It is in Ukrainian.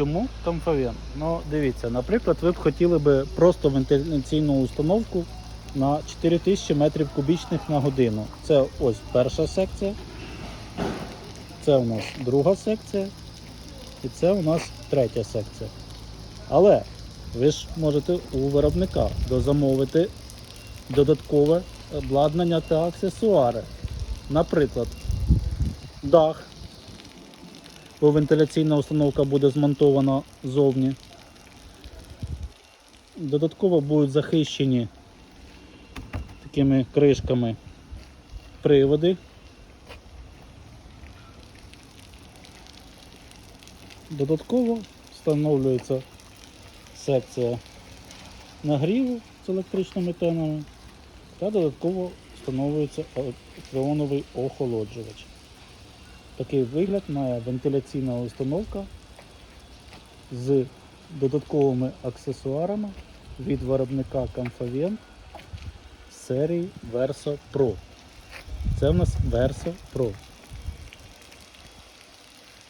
Чому камфавен? Ну, дивіться, наприклад, ви б хотіли би просто вентиляційну установку на 4000 метрів кубічних на годину. Це ось перша секція. Це у нас друга секція. І це у нас третя секція. Але ви ж можете у виробника дозамовити додаткове обладнання та аксесуари. Наприклад, дах, бо вентиляційна установка буде змонтована ззовні. Додатково будуть захищені такими кришками приводи. Додатково встановлюється секція нагріву з електричними тенами та додатково встановлюється фреоновий охолоджувач. Такий вигляд має вентиляційна установка з додатковими аксесуарами від виробника Comfavent серії Verso Pro. Це у нас Verso Pro.